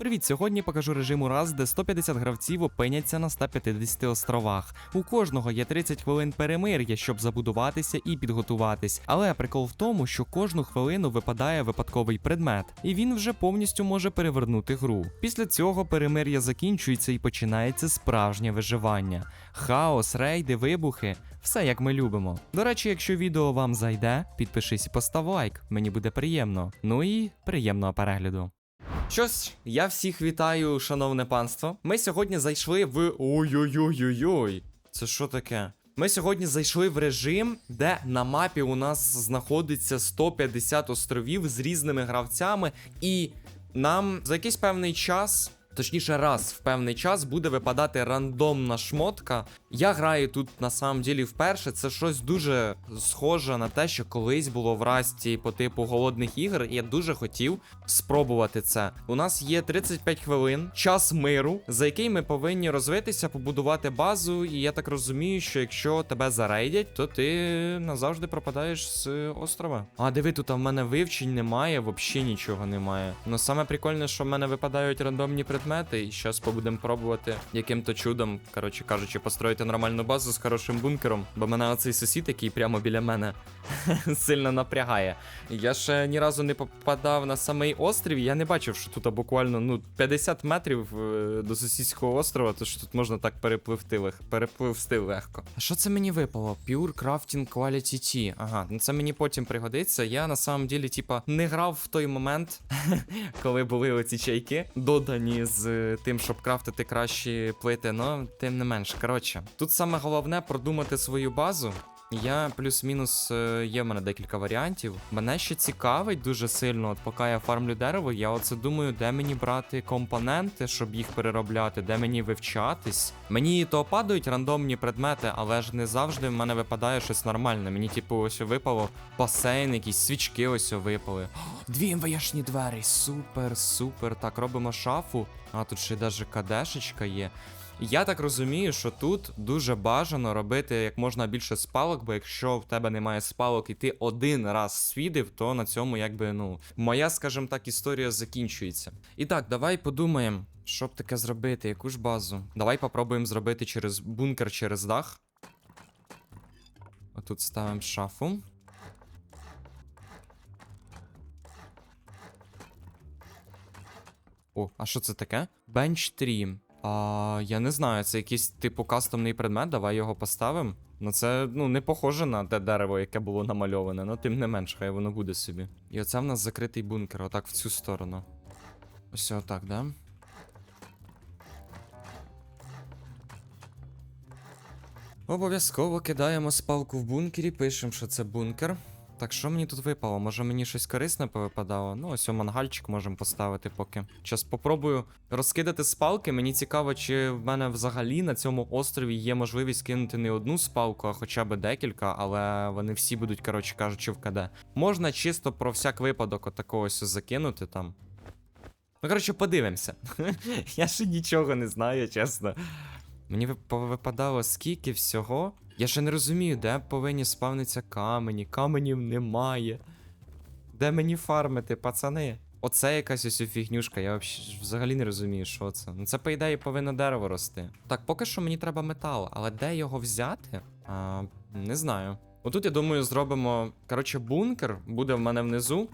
Привіт! Сьогодні покажу режим Ураз, де 150 гравців опиняться на 150 островах. У кожного є 30 хвилин перемир'я, щоб забудуватися і підготуватись. Але прикол в тому, що кожну хвилину випадає випадковий предмет, і він вже повністю може перевернути гру. Після цього перемир'я закінчується і починається справжнє виживання. Хаос, рейди, вибухи. Все як ми любимо. До речі, якщо відео вам зайде, підпишись і постав лайк, мені буде приємно. Ну і приємного перегляду. Щось, я всіх вітаю, шановне панство. Ми сьогодні зайшли в. Ой-ой-ой-ой-ой. Це що таке? Ми сьогодні зайшли в режим, де на мапі у нас знаходиться 150 островів з різними гравцями, і нам за якийсь певний час. Точніше, раз в певний час буде випадати рандомна шмотка. Я граю тут на самом ділі вперше. Це щось дуже схоже на те, що колись було в расті по типу голодних ігор, і я дуже хотів спробувати це. У нас є 35 хвилин, час миру, за який ми повинні розвитися, побудувати базу. І я так розумію, що якщо тебе зарейдять, то ти назавжди пропадаєш з острова. А диви, тут в мене вивчень немає, взагалі нічого немає. Ну саме прикольне, що в мене випадають рандомні предмети, і зараз побудемо пробувати яким-то чудом, коротше кажучи, построїти нормальну базу з хорошим бункером. Бо мене оцей сусід, який прямо біля мене, сильно напрягає. Я ще ні разу не попадав на самий острів. Я не бачив, що тут буквально ну 50 метрів е, до сусідського острова, то що тут можна так перепливти лег... перепливсти легко. А що це мені випало? Pure Crafting Quality Tea. Ага, ну це мені потім пригодиться. Я на самом ділі, типа, не грав в той момент, коли були оці чайки, додані з е, тим, щоб крафтити кращі плити. Ну, тим не менш. Коротше, тут саме головне продумати свою базу. Я плюс-мінус е, є в мене декілька варіантів. Мене ще цікавить дуже сильно, от поки я фармлю дерево, я оце думаю, де мені брати компоненти, щоб їх переробляти, де мені вивчатись. Мені то падають рандомні предмети, але ж не завжди в мене випадає щось нормальне. Мені, типу, ось випало басейн, якісь свічки ось випали. О, Дві МВЯшні двері. Супер, супер. Так, робимо шафу. А тут ще даже кадешечка є. Я так розумію, що тут дуже бажано робити як можна більше спалок, бо якщо в тебе немає спалок і ти один раз свідив, то на цьому якби ну моя, скажімо так, історія закінчується. І так, давай подумаємо, що б таке зробити, яку ж базу. Давай попробуємо зробити через бункер через дах. Отут ставимо шафу. О, а що це таке? Бенч трім. А, я не знаю, це якийсь типу кастомний предмет, давай його поставимо. Ну це ну не похоже на те дерево, яке було намальоване, ну тим не менш, хай воно буде собі. І оце в нас закритий бункер, отак в цю сторону. Ось отак, да? Обов'язково кидаємо спалку в бункері, пишемо, що це бункер. Так, що мені тут випало? Може мені щось корисне повипадало? Ну, ось о мангальчик можемо поставити поки. Зараз попробую розкидати спалки. Мені цікаво, чи в мене взагалі на цьому острові є можливість кинути не одну спалку, а хоча б декілька, але вони всі будуть, коротше кажучи, в КД. Можна чисто про всяк випадок отакого ось закинути там. Ну, коротше, подивимося. Я ще нічого не знаю, чесно. Мені вип- повипадало скільки всього. Я ще не розумію, де повинні спавнитися камені. Каменів немає. Де мені фармити, пацани? Оце якась ось фігнюшка, я взагалі- не розумію, що це. Ну це, по ідеї, повинно дерево рости. Так, поки що мені треба метал, але де його взяти? А, не знаю. Отут, я думаю, зробимо. Коротше, бункер буде в мене внизу.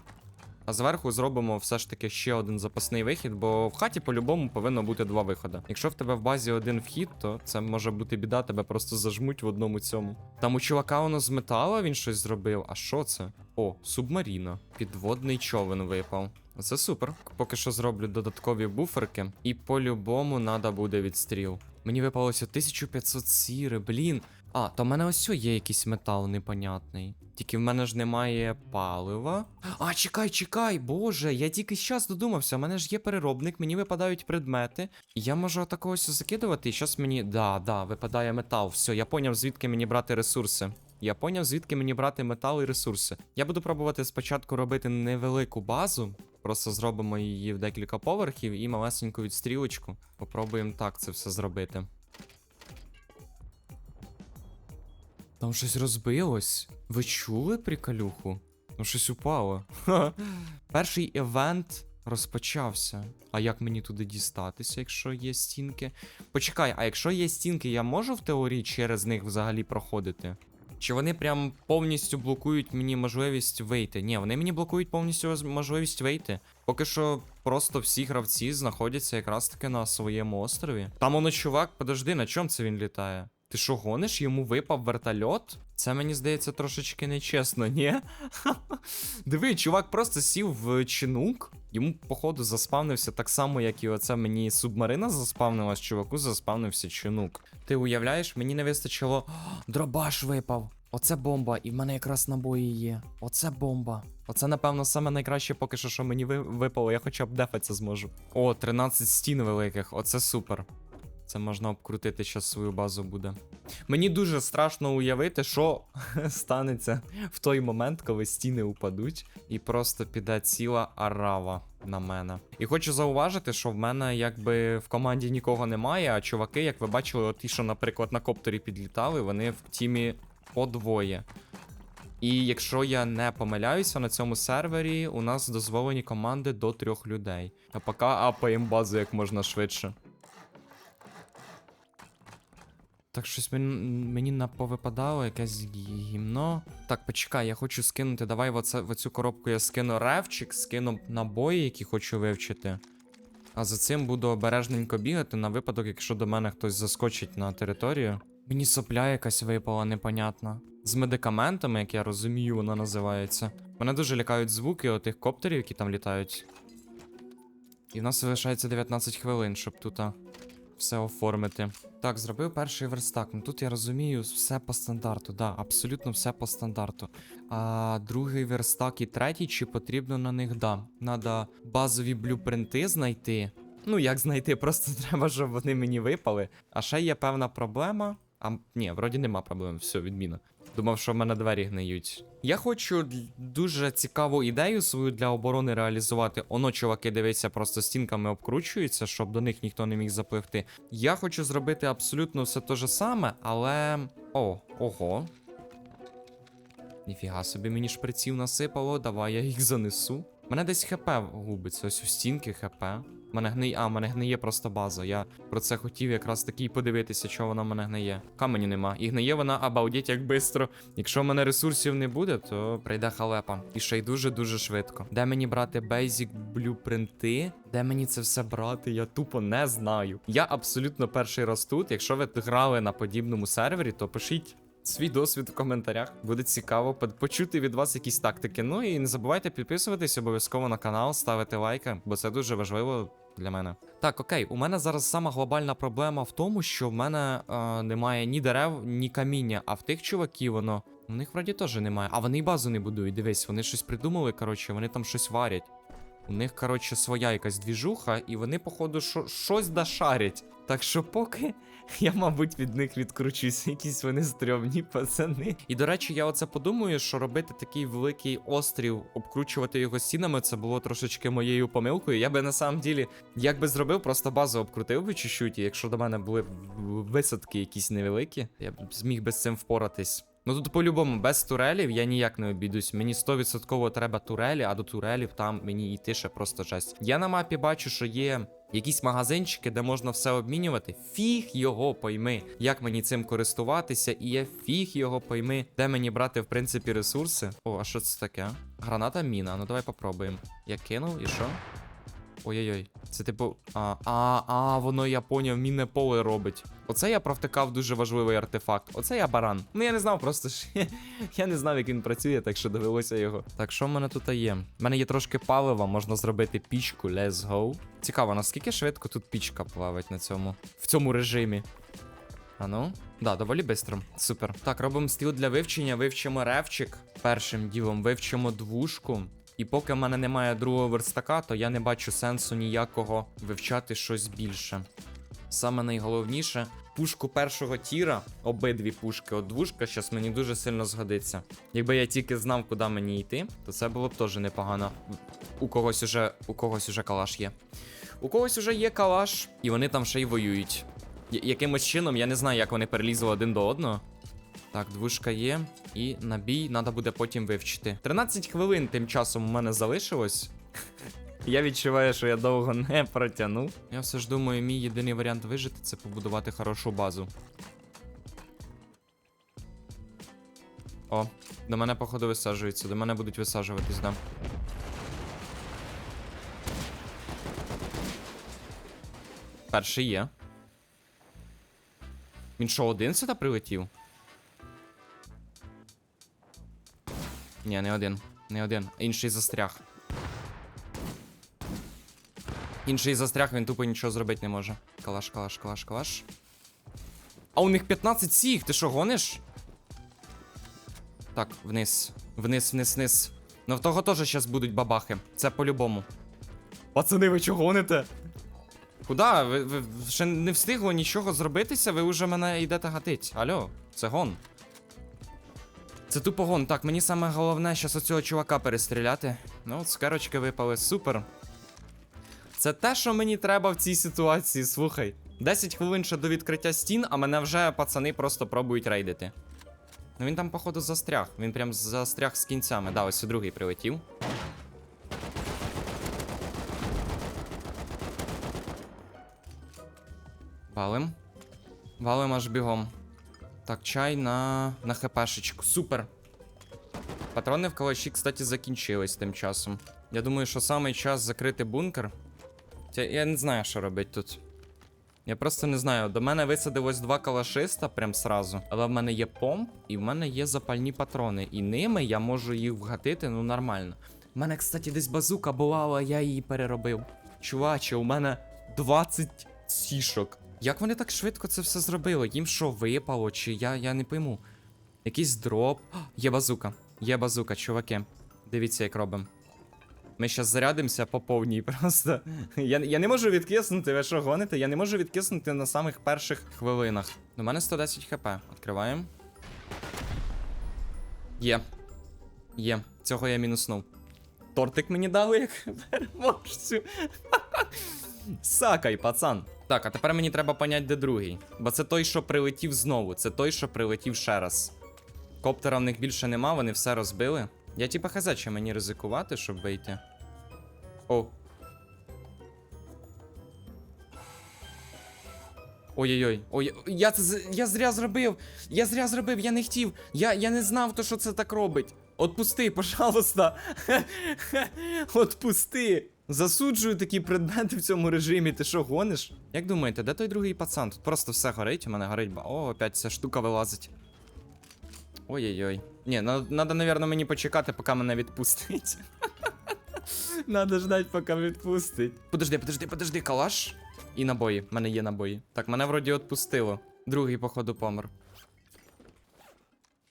А зверху зробимо все ж таки ще один запасний вихід, бо в хаті по-любому повинно бути два виходи. Якщо в тебе в базі один вхід, то це може бути біда, тебе просто зажмуть в одному цьому. Там у чувака воно з металу він щось зробив. А що це? О, субмаріна. Підводний човен випав. Це супер. Поки що зроблю додаткові буферки, і по-любому надо буде відстріл. Мені випалося 1500 сіри, блін. А, то в мене ось є якийсь метал непонятний. Тільки в мене ж немає палива. А, чекай, чекай, боже, я тільки зараз додумався. У мене ж є переробник, мені випадають предмети. Я можу такого ось закидувати, і зараз мені. Да, да, випадає метал. Все, я поняв, звідки мені брати ресурси. Я поняв, звідки мені брати метал і ресурси. Я буду пробувати спочатку робити невелику базу. Просто зробимо її в декілька поверхів і малесеньку відстрілочку. Попробуємо так це все зробити. Там щось розбилось. Ви чули приколюху? Ну щось упало. Перший івент розпочався. А як мені туди дістатися, якщо є стінки? Почекай, а якщо є стінки, я можу в теорії через них взагалі проходити? Чи вони прям повністю блокують мені можливість вийти? Ні, вони мені блокують повністю можливість вийти. Поки що просто всі гравці знаходяться якраз таки на своєму острові. Там воно чувак, подожди, на чому це він літає? Ти що гониш? Йому випав вертольот? Це мені здається трошечки нечесно, ні? Диви, чувак просто сів в чинук. Йому, походу, заспавнився так само, як і оце мені субмарина заспавнилась, чуваку заспавнився чинук. Ти уявляєш, мені не вистачило. Дробаш випав. Оце бомба, і в мене якраз набої є. Оце бомба. Оце, напевно, саме найкраще поки що, що мені випало. Я хоча б дефатися зможу. О, 13 стін великих, оце супер. Це можна обкрутити, зараз свою базу буде. Мені дуже страшно уявити, що станеться в той момент, коли стіни упадуть, і просто піде ціла арава на мене. І хочу зауважити, що в мене якби в команді нікого немає, а чуваки, як ви бачили, от ті, що, наприклад, на коптері підлітали, вони в тімі по двоє. І якщо я не помиляюся, на цьому сервері у нас дозволені команди до трьох людей. А поки апаємо базу як можна швидше. Так, щось мені, мені наповипадало, якесь гімно. Так, почекай, я хочу скинути. Давай в, оце, в оцю коробку я скину ревчик, скину набої, які хочу вивчити. А за цим буду обережненько бігати на випадок, якщо до мене хтось заскочить на територію. Мені сопля якась випала, непонятна. З медикаментами, як я розумію, вона називається. Мене дуже лякають звуки отих коптерів, які там літають. І в нас залишається 19 хвилин, щоб тут все оформити. Так, зробив перший верстак. Ну тут я розумію, все по стандарту. Да, абсолютно все по стандарту. А другий верстак і третій, чи потрібно на них да. Надо базові блюпринти знайти. Ну, як знайти, просто треба, щоб вони мені випали. А ще є певна проблема. А ні, вроді нема проблем, все, відміна. Думав, що в мене двері гниють. Я хочу дуже цікаву ідею свою для оборони реалізувати. Оно, чуваки, дивиться, просто стінками обкручуються, щоб до них ніхто не міг запливти. Я хочу зробити абсолютно все те же саме, але. О, ого. Ніфіга собі мені шприців насипало, давай я їх занесу. Мене десь ХП губиться, ось у стінки ХП. Мене гниє, а, мене гниє просто база. Я про це хотів якраз таки подивитися, що вона мене гниє. Камені нема. І гниє вона, обалдеть, як бистро. Якщо в мене ресурсів не буде, то прийде халепа. І ще й дуже-дуже швидко. Де мені брати бейзік блюпринти? Де мені це все брати? Я тупо не знаю. Я абсолютно перший раз тут. Якщо ви грали на подібному сервері, то пишіть. Свій досвід в коментарях буде цікаво почути від вас якісь тактики. Ну і не забувайте підписуватись обов'язково на канал, ставити лайки, бо це дуже важливо для мене. Так, окей, у мене зараз сама глобальна проблема в тому, що в мене е, немає ні дерев, ні каміння, а в тих чуваків воно. У них вроді теж немає. А вони й базу не будують. Дивись, вони щось придумали, коротше, вони там щось варять. У них, коротше, своя якась двіжуха, і вони, походу, шо- щось дошарять. Так що поки я, мабуть, від них відкручусь, якісь вони стрьомні пацани. І до речі, я оце подумаю, що робити такий великий острів, обкручувати його стінами, це було трошечки моєю помилкою. Я би на самом ділі, як би зробив, просто базу обкрутив би чуть-чуть, і якщо до мене були висадки якісь невеликі, я б зміг би з цим впоратись. Ну тут по-любому, без турелів я ніяк не обійдусь. Мені 100% треба турелі, а до турелів там мені йти ще просто жесть. Я на мапі бачу, що є якісь магазинчики, де можна все обмінювати. Фіг його пойми, як мені цим користуватися, і я фіг його пойми, де мені брати, в принципі, ресурси. О, а що це таке? Граната міна. Ну давай попробуємо. Я кинув і що? Ой-ой-ой, це типу. А, а, а, воно я поняв, мінне поле робить. Оце я провтикав дуже важливий артефакт. Оце я баран. Ну я не знав, просто ж я не знав, як він працює, так що довелося його. Так, що в мене тут є? У мене є трошки палива, можна зробити пічку. Let's go. Цікаво, наскільки швидко тут пічка плавить на цьому в цьому режимі. А ну? Да, доволі бистро. Супер. Так, робимо стіл для вивчення, вивчимо ревчик. Першим ділом вивчимо двушку. І поки в мене немає другого верстака, то я не бачу сенсу ніякого вивчати щось більше. Саме найголовніше, пушку першого тіра, обидві пушки, от двушка, щас мені дуже сильно згодиться. Якби я тільки знав, куди мені йти, то це було б теж непогано. У когось уже, у когось уже калаш є. У когось уже є калаш, і вони там ще й воюють. Якимось чином, я не знаю, як вони перелізли один до одного. Так, двушка є, і набій треба буде потім вивчити. 13 хвилин тим часом у мене залишилось. Я відчуваю, що я довго не протягнув. Я все ж думаю, мій єдиний варіант вижити це побудувати хорошу базу. О, до мене, походу, висаджуються. До мене будуть висаджуватись, да. Перший є. Він що, один сюди прилетів? Ні, не один. Не один. Інший застряг. Інший застряг, він тупо нічого зробити не може. Калаш, калаш, калаш, калаш. А у них 15 сіх, ти що, гониш? Так, вниз. Вниз, вниз, вниз. Ну в того теж зараз будуть бабахи. Це по-любому. Пацани, ви чого гоните? Куда? Ви, ви ще не встигло нічого зробитися, ви вже мене йдете гатить. Алло, це гон. Це тупо гон. Так, мені саме головне зараз оцього чувака перестріляти. Ну, от скарочки випали, супер. Це те, що мені треба в цій ситуації, слухай. 10 хвилин ще до відкриття стін, а мене вже пацани просто пробують рейдити. Ну він там, походу, застряг. Він прям застряг з кінцями. Да, ось і другий прилетів. Валим. Валим аж бігом. Так, чай на. на хпшечку. Супер. Патрони в калаші, кстати, закінчились тим часом. Я думаю, що саме час закрити бункер. Я не знаю, що робити тут. Я просто не знаю. До мене висадилось два калашиста прям сразу. Але в мене є помп і в мене є запальні патрони. І ними я можу їх вгатити, ну нормально. У мене, кстати, десь базука була, але я її переробив. Чуваче, у мене 20 сішок. Як вони так швидко це все зробили? Їм що випало, чи я, я не пойму. Якийсь дроп. А, Є базука. Є базука, чуваки. Дивіться, як робимо. Ми зараз зарядимося по повній просто. Я, я не можу відкиснути, ви що гоните? Я не можу відкиснути на самих перших хвилинах. До мене 110 хп. Відкриваємо. Є. Є. Цього я мінуснув. Тортик мені дали як переможцю. Сакай, пацан. Так, а тепер мені треба поняти, де другий. Бо це той, що прилетів знову. Це той, що прилетів ще раз. Коптера в них більше нема, вони все розбили. Я типа хз, чи мені ризикувати, щоб вийти. О. Ой-ой-ой. Ой, я це я зря зробив. Я зря зробив, я не хотів. Я, я не знав, то, що це так робить. Отпусти, пожалуйста. Отпусти. Засуджую такі предмети в цьому режимі. Ти що, гониш? Як думаєте, де той другий пацан? Тут просто все горить, у мене горить. О, опять ця штука вилазить. Ой-ой-ой. Ні, надо, наверное, мені почекати, поки мене відпустить. Надо ждать, поки відпустить. Подожди, подожди, подожди, калаш. І набої. В мене є набої. Так, мене вроді відпустило. Другий, походу, помер.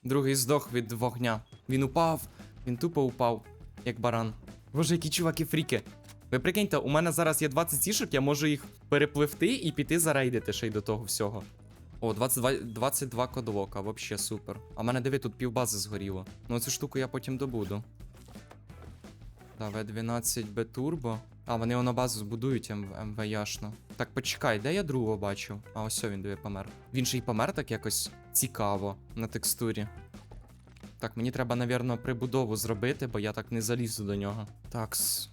Другий здох від вогня. Він упав. Він тупо упав, як баран. Боже, які чуваки фріки. Ви прикиньте, у мене зараз є 20 сішок, я можу їх перепливти і піти зарейдити ще й до того всього. О, 22, 22 кодлока, вообще супер. А в мене диви, тут півбази згоріло. Ну цю штуку я потім добуду. Да, В12Б Турбо. А, вони воно базу збудують МВ, МВЯшно. Так, почекай, де я другого бачив? А, ось він диви помер. Він ще й помер так якось цікаво на текстурі. Так, мені треба, навірно, прибудову зробити, бо я так не залізу до нього. Такс.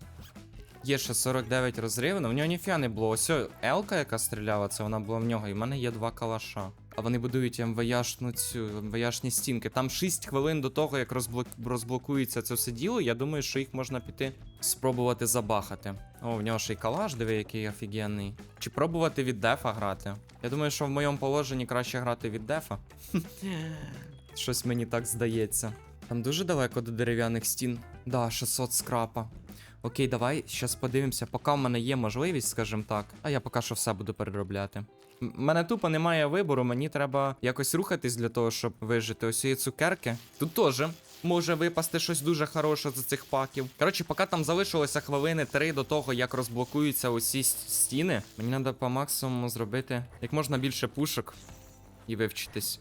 Є ще 49 розривів, але в нього ніфіга не було. Ось Елка, яка стріляла, це вона була в нього, і в мене є два калаша. А вони будують МВЯшну цю МВЯшні стінки. Там 6 хвилин до того, як розблок... розблокується це все діло. Я думаю, що їх можна піти спробувати забахати. О, в нього ще й калаш, диви, який офігенний. Чи пробувати від дефа грати? Я думаю, що в моєму положенні краще грати від дефа. Щось мені так здається. Там дуже далеко до дерев'яних стін. Да, 600 скрапа. Окей, давай щас подивимося, поки в мене є можливість, скажімо так. А я поки що все буду переробляти. М- мене тупо немає вибору, мені треба якось рухатись для того, щоб вижити. Ось є цукерки. Тут теж може випасти щось дуже хороше з цих паків. Коротше, поки там залишилося хвилини три до того, як розблокуються усі стіни, мені треба по максимуму зробити як можна більше пушок і вивчитись.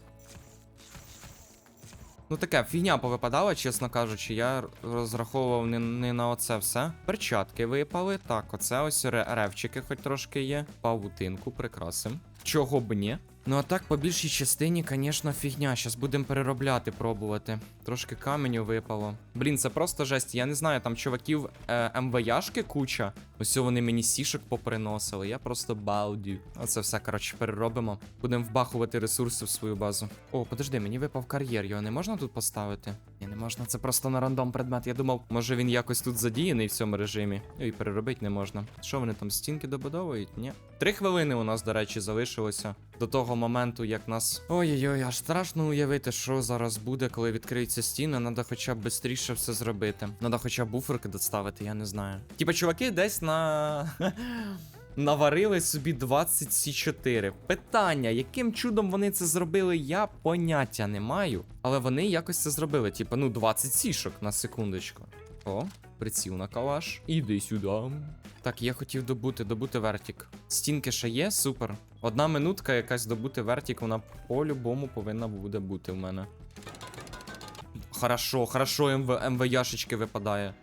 Ну таке, фігня повипадала, чесно кажучи, я розраховував не, не на оце все. Перчатки випали. Так, оце ось ревчики хоч трошки є. Павутинку прикрасим. Чого б ні? Ну а так, по більшій частині, звісно, фігня. Щас будемо переробляти, пробувати. Трошки каменю випало. Блін, це просто жесть. Я не знаю, там чуваків е, МВЯшки куча. Ось вони мені сішок поприносили. Я просто балдю. Оце все, коротше, переробимо. Будемо вбахувати ресурси в свою базу. О, подожди, мені випав кар'єр. Його не можна тут поставити? Ні, не можна. Це просто на рандом предмет. Я думав, може він якось тут задіяний в цьому режимі. І переробити не можна. Що вони там стінки добудовують? Ні. Три хвилини у нас, до речі, залишилося до того моменту, як нас. Ой-ой-ой, аж страшно уявити, що зараз буде, коли відкриються стіни. Надо хоча б швидше все зробити. Надо хоча б буферки доставити, я не знаю. Типа, чуваки десь на. Наварили собі 20 С4. Питання, яким чудом вони це зробили, я поняття не маю. Але вони якось це зробили. Типа, ну, 20 сішок на секундочку. О, приціл на калаш. Іди сюди. Так, я хотів добути, добути вертік. Стінки ще є, супер. Одна минутка якась добути вертік, вона по-любому повинна буде бути в мене. Хорошо, хорошо, МВ, МВЯшечки випадає.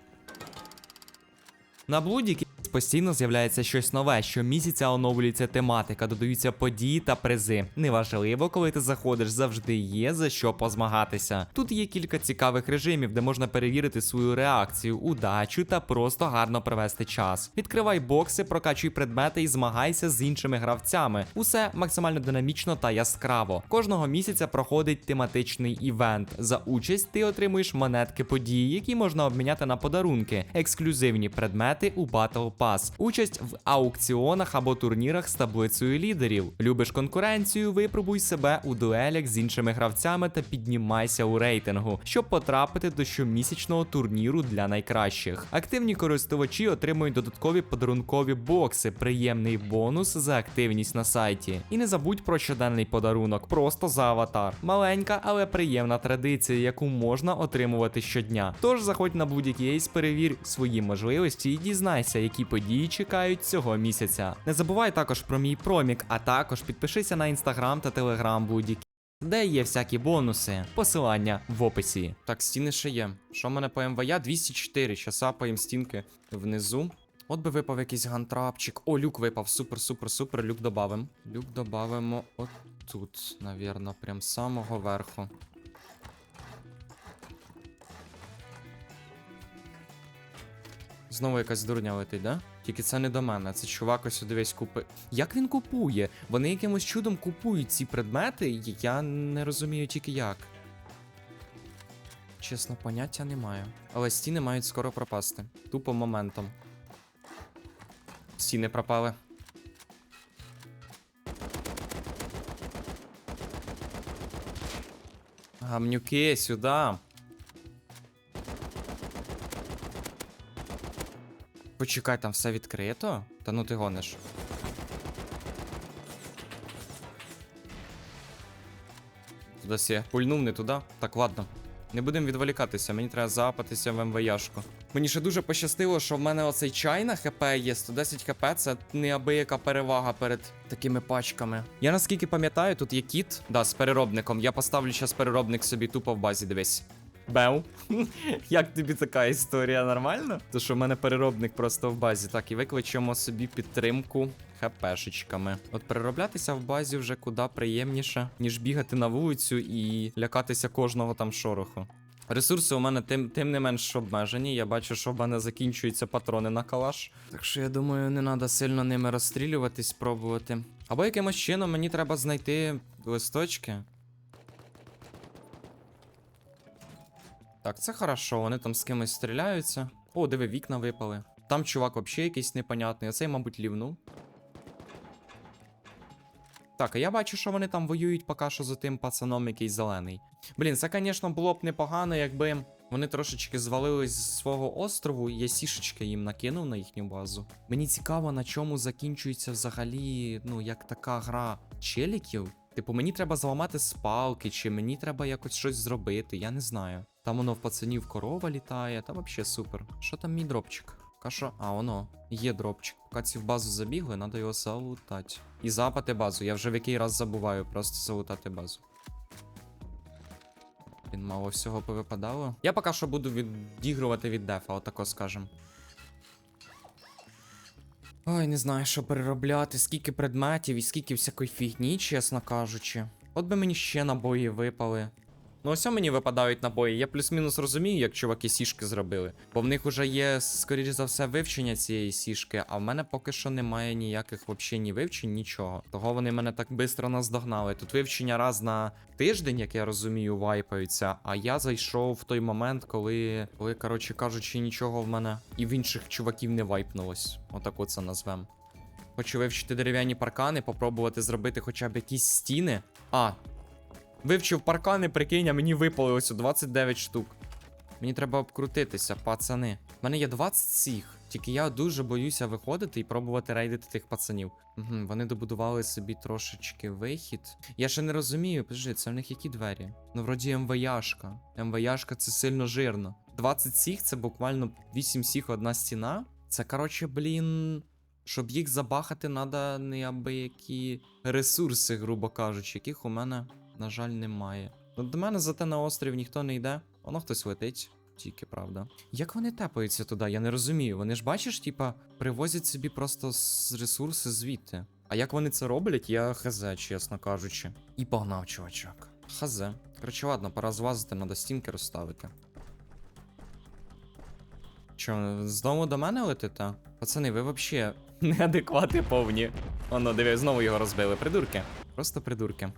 На блудіки постійно з'являється щось нове. Щомісяця оновлюється тематика, додаються події та призи. Неважливо, коли ти заходиш, завжди є за що позмагатися. Тут є кілька цікавих режимів, де можна перевірити свою реакцію, удачу та просто гарно провести час. Відкривай бокси, прокачуй предмети і змагайся з іншими гравцями. Усе максимально динамічно та яскраво. Кожного місяця проходить тематичний івент. За участь ти отримуєш монетки події, які можна обміняти на подарунки, ексклюзивні предмети у Battle Pass, участь в аукціонах або турнірах з таблицею лідерів. Любиш конкуренцію, випробуй себе у дуелях з іншими гравцями та піднімайся у рейтингу, щоб потрапити до щомісячного турніру для найкращих. Активні користувачі отримують додаткові подарункові бокси, приємний бонус за активність на сайті. І не забудь про щоденний подарунок, просто за аватар. Маленька, але приємна традиція, яку можна отримувати щодня. Тож заходь на будь-який ейс, перевір свої можливості і дізнайся, які події чекають цього місяця. Не забувай також про мій промік, а також підпишися на інстаграм та телеграм будь-які. Де є всякі бонуси? Посилання в описі. Так, стіни ще є. Що в мене по МВЯ? 204. Щас сапаємо стінки внизу. От би випав якийсь гантрапчик. О, люк випав. Супер, супер, супер. Люк добавимо. Люк добавимо от тут, навірно, прям з самого верху. Знову якась дурня летить, да? Тільки це не до мене, це чувак ось дивись купи. Як він купує? Вони якимось чудом купують ці предмети, я не розумію тільки як. Чесно, поняття не маю. Але стіни мають скоро пропасти. Тупо моментом. Стіни пропали. Гамнюки, сюди. Почекай, там все відкрито? Та ну ти гониш. Туди я пульнув не туди. Так, ладно. Не будемо відволікатися, мені треба запатися в МВЯшку. Мені ще дуже пощастило, що в мене оцей чай на ХП є. 110 ХП це неабияка перевага перед такими пачками. Я наскільки пам'ятаю, тут є кіт, да, з переробником. Я поставлю зараз переробник собі тупо в базі, дивись. Беу. Як тобі така історія нормально? То що в мене переробник просто в базі. Так, і викличемо собі підтримку хпшечками. От перероблятися в базі вже куди приємніше, ніж бігати на вулицю і лякатися кожного там шороху. Ресурси у мене тим, тим не менш обмежені. Я бачу, що в мене закінчуються патрони на калаш. Так що я думаю, не треба сильно ними розстрілюватись, пробувати. Або якимось чином мені треба знайти листочки. Так, це хорошо, вони там з кимось стріляються. О, диви, вікна випали. Там чувак взагалі якийсь непонятний, а цей, мабуть, лівнув. Так, а я бачу, що вони там воюють поки що за тим пацаном, який зелений. Блін, це, звісно, було б непогано, якби вони трошечки звалились з свого острову, і я сішечки їм накинув на їхню базу. Мені цікаво, на чому закінчується взагалі, ну, як така гра челіків. Типу, мені треба зламати спалки, чи мені треба якось щось зробити, я не знаю. Там воно в пацанів корова літає, та взагалі супер. Що там мій дропчик? Каша, а воно, є дропчик. Поки ці в базу забігли, треба його залутати. І запати базу. Я вже в який раз забуваю просто залутати базу. Він мало всього повипадало. Я поки що буду відігрувати від дефа, отако скажем. Ой, не знаю, що переробляти, скільки предметів і скільки всякої фігні, чесно кажучи. От би мені ще набої випали. Ну, ось мені випадають набої. Я плюс-мінус розумію, як чуваки сішки зробили. Бо в них вже є, скоріш за все, вивчення цієї сішки, а в мене поки що немає ніяких взагалі ні вивчень, нічого. Того вони мене так швидко наздогнали. Тут вивчення раз на тиждень, як я розумію, вайпаються. А я зайшов в той момент, коли, коли коротше кажучи, нічого в мене і в інших чуваків не вайпнулось. Отак оце назвем. Хочу вивчити дерев'яні паркани, попробувати зробити хоча б якісь стіни. А, Вивчив паркани, прикинь, а мені випали ось 29 штук. Мені треба обкрутитися, пацани. У мене є 20 всіх, тільки я дуже боюся виходити і пробувати рейдити тих пацанів. Угу, вони добудували собі трошечки вихід. Я ще не розумію, подожди, це в них які двері? Ну, вроді МВЯшка. МВЯшка це сильно жирно. 20 сіх це буквально 8 сіх одна стіна. Це, коротше, блін. Щоб їх забахати, треба неабиякі ресурси, грубо кажучи, яких у мене на жаль, немає. Ну, до мене зате на острів ніхто не йде. Воно хтось летить, тільки правда. Як вони тепаються туди? Я не розумію. Вони ж бачиш, типа, привозять собі просто з ресурси звідти. А як вони це роблять, я хз, чесно кажучи. І погнав, чувачок. Хз. Коротше, ладно, пора злазити, треба стінки розставити. Чо, знову до мене летите? Пацани, ви взагалі неадеквати повні. Оно, дивись, знову його розбили. Придурки. Просто придурки.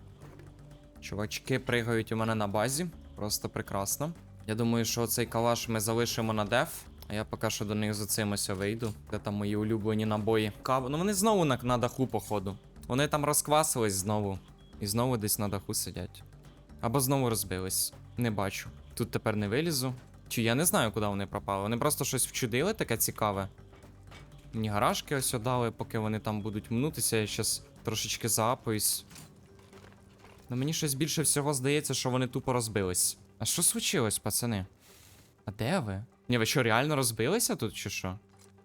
Чувачки пригають у мене на базі. Просто прекрасно. Я думаю, що цей калаш ми залишимо на деф. А я поки що до них за цим вийду. Де там мої улюблені набої. Кав... Ну вони знову на, на даху, походу. Вони там розквасились знову. І знову десь на даху сидять. Або знову розбились. Не бачу. Тут тепер не вилізу. Чи я не знаю, куди вони пропали. Вони просто щось вчудили таке цікаве. Мені гаражки ось дали, поки вони там будуть мнутися. Я щас трошечки заапаюсь. Ну мені щось більше всього здається, що вони тупо розбились. А що случилось, пацани? А де ви? Ні, ви що, реально розбилися тут чи що?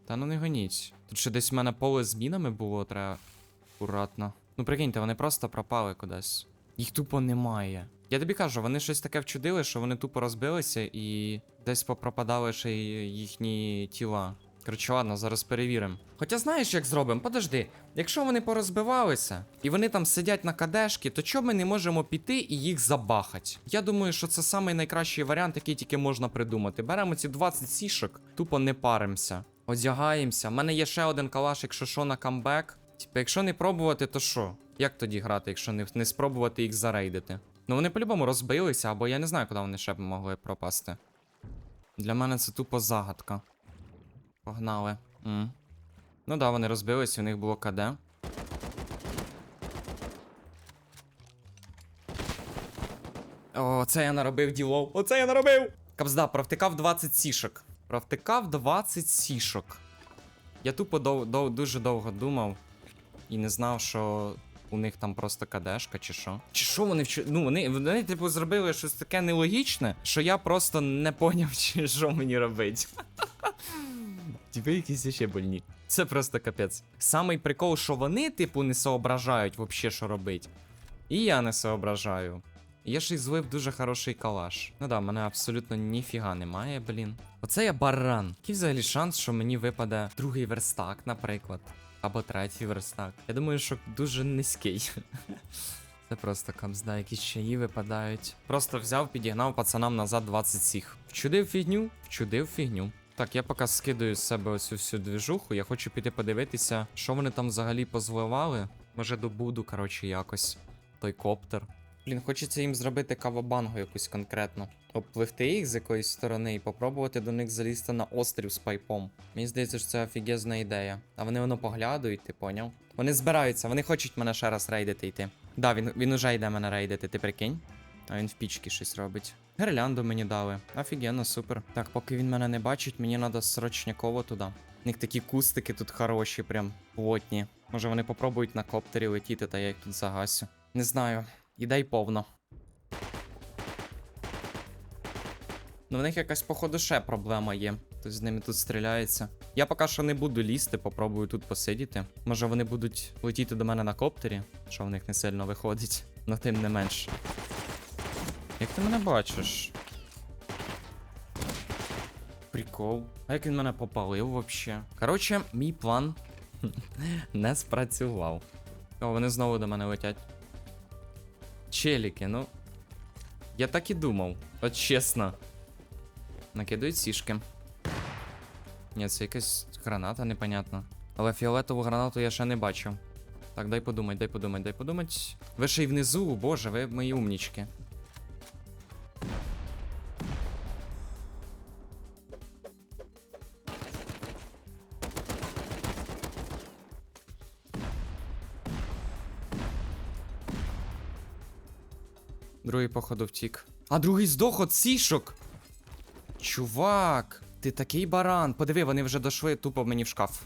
Та ну не гоніть. Тут ще десь в мене поле з мінами було, треба акуратно. Ну прикиньте, вони просто пропали кудись. Їх тупо немає. Я тобі кажу, вони щось таке вчудили, що вони тупо розбилися і десь попропадали ще їхні тіла. Коротше, ладно, зараз перевіримо. Хоча знаєш, як зробимо? Подожди, якщо вони порозбивалися і вони там сидять на кадешки, то чому ми не можемо піти і їх забахати? Я думаю, що це самий найкращий варіант, який тільки можна придумати. Беремо ці 20 сішок, тупо не паримося. Одягаємося. У мене є ще один калаш, якщо що, на камбек. Типа, якщо не пробувати, то що? Як тоді грати, якщо не, не спробувати їх зарейдити? Ну вони по-любому розбилися, або я не знаю, куди вони ще б могли пропасти. Для мене це тупо загадка. Погнали. М. Ну да, вони розбились, у них було КД. О, це я наробив ділов. Оце я наробив! Кабзда, провтикав 20 сішок. Провтикав 20 сішок. Я тупо дов, дов, дуже довго думав і не знав, що у них там просто кадешка, чи що. Чи що вони вчу... Ну, вони, вони, типу, зробили щось таке нелогічне, що я просто не поняв, чи що мені робить. Типи якісь ще больні. Це просто капець. Самий прикол, що вони, типу, не соображають вообще, що робить. І я не соображаю. Я ж і злив дуже хороший калаш. Ну да, в мене абсолютно ніфіга немає, блін. Оце я баран. Який взагалі шанс, що мені випаде другий верстак, наприклад. Або третій верстак. Я думаю, що дуже низький. Це просто камзда, якісь чаї випадають. Просто взяв, підігнав пацанам назад 20 сіх. Вчудив фігню, вчудив фігню. Так, я поки скидаю з себе оцю всю двіжуху. Я хочу піти подивитися, що вони там взагалі позливали. Може добуду, коротше, якось. Той коптер. Блін, хочеться їм зробити кавабангу якусь конкретну. Обпливти їх з якоїсь сторони і попробувати до них залізти на острів з пайпом. Мені здається, що це офігезна ідея. А вони воно поглядають, ти поняв? Вони збираються, вони хочуть мене ще раз рейдити йти. Да, він, він уже йде мене рейдити, ти прикинь? А він в пічки щось робить. Гірлянду мені дали. Офігенно, супер. Так, поки він мене не бачить, мені треба срочняково туди. У них такі кустики тут хороші, прям плотні. Може вони попробують на коптері летіти, та я їх тут загасю. Не знаю. Ідей повно. Ну, в них якась, походу, ще проблема є. Хтось з ними тут стріляється. Я поки що не буду лізти, попробую тут посидіти. Може вони будуть летіти до мене на коптері, що в них не сильно виходить. Но тим не менш. Як ти мене бачиш? Прикол. А як він мене попалив вообще? Коротше, мій план Не спрацював. О, вони знову до мене летять. Челіки, ну. Я так і думав. От чесно. Накидують сішки. Ні, це якась граната, непонятно. Але фіолетову гранату я ще не бачив. Так, дай подумать, дай подумать, дай подумать. Ви ще й внизу, боже, ви мої умнічки. Другий, походу, втік. А другий здох от сішок. Чувак, ти такий баран. Подиви, вони вже дошли тупо мені в шкаф.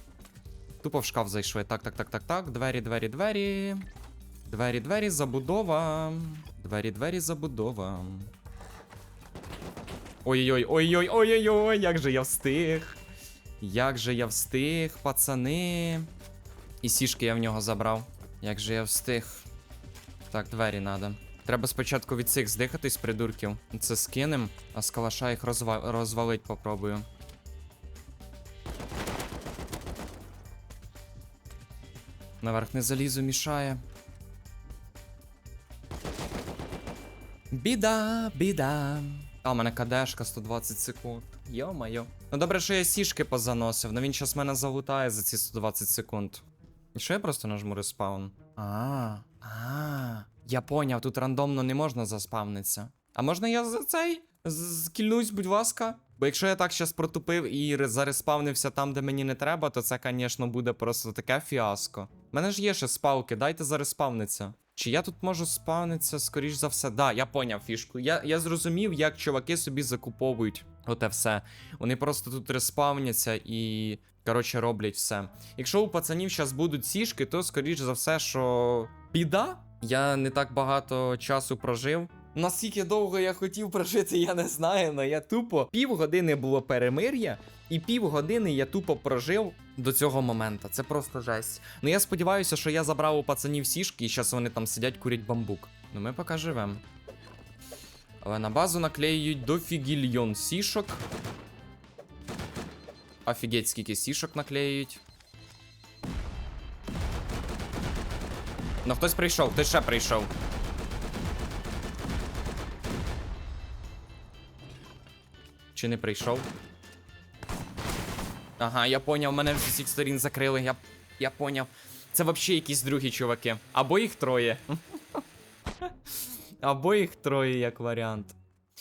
Тупо в шкаф зайшли. Так, так, так, так, так. Двері, двері, двері. Двері, двері, забудова. Двері, двері, забудова. Ой-ой-ой, ой-ой, ой-ой-ой, як же я встиг. Як же я встиг, пацани. І сішки я в нього забрав. Як же я встиг. Так, двері надо. Треба спочатку від цих здихатись, придурків. Це скинем, а з калаша їх розва... розвалить попробую. Наверх не залізу, мішає. Біда, біда. А, у мене кадешка 120 секунд. Йо-майо. Ну добре, що я сішки позаносив, но він щас мене залутає за ці 120 секунд. І що я просто нажму респаун? А, а, я поняв, тут рандомно не можна заспавнитися. А можна я за цей? Скільнусь, будь ласка. Бо якщо я так щас протупив і зареспавнився там, де мені не треба, то це, звісно, буде просто таке фіаско. У мене ж є ще спалки, дайте зареспавниться. Чи я тут можу спавнитися, скоріш за все? Да, я поняв фішку. Я, я зрозумів, як чуваки собі закуповують оте все. Вони просто тут респавняться і, коротше, роблять все. Якщо у пацанів зараз будуть сішки, то скоріш за все, що біда. Я не так багато часу прожив. Наскільки довго я хотів прожити, я не знаю, але я тупо півгодини було перемир'я, і півгодини я тупо прожив до цього моменту. Це просто жесть. Ну я сподіваюся, що я забрав у пацанів сішки, і зараз вони там сидять, курять бамбук. Ну ми поки живем. Але на базу наклеюють дофігільйон сішок. Офігеть, скільки сішок наклеюють. Ну хтось прийшов, хтось ще прийшов. Чи не прийшов? Ага, я поняв, мене з усіх сторін закрили. Я, я поняв. Це взагалі якісь другі чуваки. Або їх троє. Або їх троє, як варіант.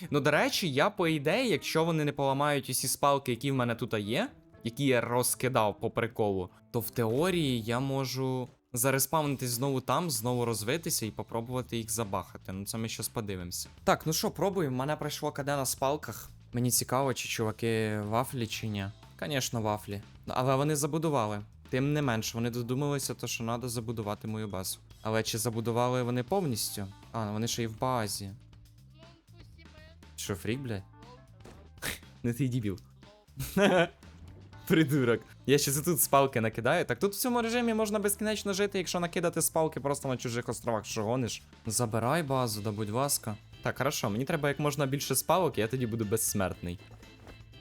Ну, до речі, я, по ідеї, якщо вони не поламають усі спалки, які в мене тут є, які я розкидав по приколу, то в теорії я можу зареспавнитись знову там, знову розвитися і попробувати їх забахати. Ну це ми щас подивимося. Так, ну що, пробуємо. Мене пройшло КД на спалках. Мені цікаво, чи чуваки вафлі чи ні. Звісно, вафлі. Але вони забудували. Тим не менш, вони додумалися, то, що треба забудувати мою базу. Але чи забудували вони повністю? А, вони ще й в базі. Що, фрік, блядь? Не ти дібіл. Придурок. Я ще тут спалки накидаю. Так тут в цьому режимі можна безкінечно жити, якщо накидати спалки просто на чужих островах, що гониш. Забирай базу, да будь ласка. Так, хорошо, мені треба як можна більше спалок, і я тоді буду безсмертний.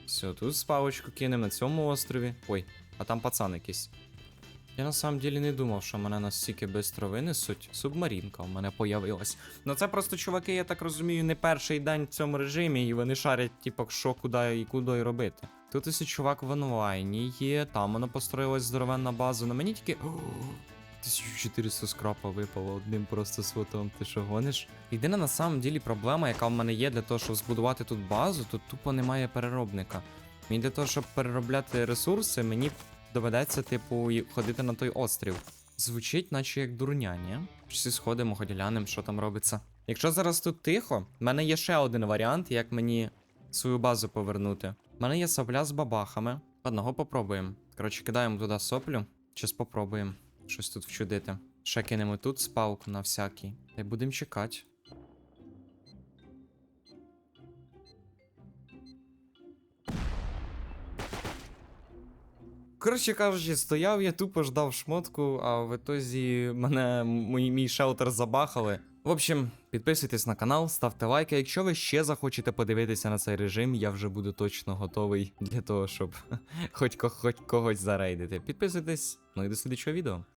Все, тут спалочку кинемо на цьому острові. Ой, а там пацан якийсь. Я на самом деле не думав, що мене настільки бистро винесуть. Субмарінка у мене появилась. Ну це просто чуваки, я так розумію, не перший день в цьому режимі, і вони шарять, типу, що куди і куди робити. Тут ось чувак в онлайні є, там воно построїлась здоровенна база. На мені тільки. О, 1400 скрапа випало одним просто свотом. Ти що гониш? Єдина на самом ділі проблема, яка в мене є для того, щоб збудувати тут базу, тут тупо немає переробника. Мені для того, щоб переробляти ресурси, мені доведеться, типу, ходити на той острів. Звучить, наче як дурня, ні? Всі сходимо, глянемо, що там робиться. Якщо зараз тут тихо, в мене є ще один варіант, як мені свою базу повернути. У мене є сопля з бабахами. Одного попробуємо. Коротше, кидаємо туди соплю. Щас попробуємо щось тут вчудити. Ще кинемо тут спалку на всякий. Та й будемо чекати. Коротше кажучи, стояв я тупо ждав шмотку, а в ітозі мене мій, мій шелтер забахали. В общем, підписуйтесь на канал, ставте лайки. Якщо ви ще захочете подивитися на цей режим, я вже буду точно готовий для того, щоб хоч, когось зарейдити. Підписуйтесь, ну і до слідчого відео.